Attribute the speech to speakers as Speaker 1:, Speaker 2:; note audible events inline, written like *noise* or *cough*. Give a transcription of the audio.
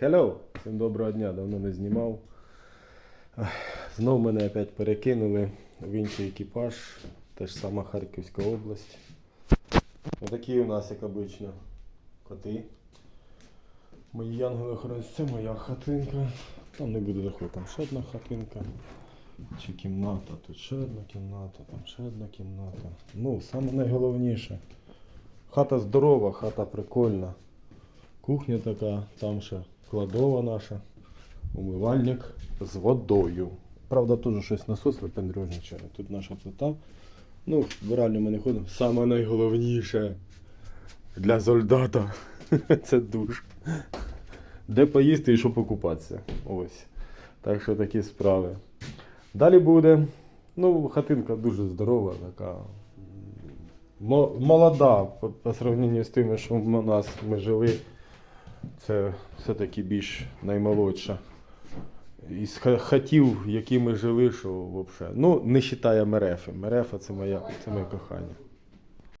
Speaker 1: Hello! Всім доброго дня, давно не знімав. Ах, Знов мене опять перекинули в інший екіпаж, теж сама Харківська область. Отакі у нас, як обично, коти. Мої янголи охоронці, це моя хатинка. Там не буду заходити, там ще одна хатинка. Чи кімната, тут ще одна кімната, там ще одна кімната. Ну, саме найголовніше. Хата здорова, хата прикольна. Кухня така, там ще кладова наша, умивальник з водою. Правда, теж щось насос випендрюжничає. Тут наша плита. Ну, в ми не ходимо. Саме найголовніше для солдата *laughs* це душ. Де поїсти і що покупатися. Ось. Так що такі справи. Далі буде. Ну, хатинка дуже здорова, така. Молода по, по сравненню з тими, що у нас ми жили. Це все-таки більш наймолодша. Із хатів, які ми жили, що взагалі. Ну, не вважає Мерефи. Мерефа це моя, це моє кохання.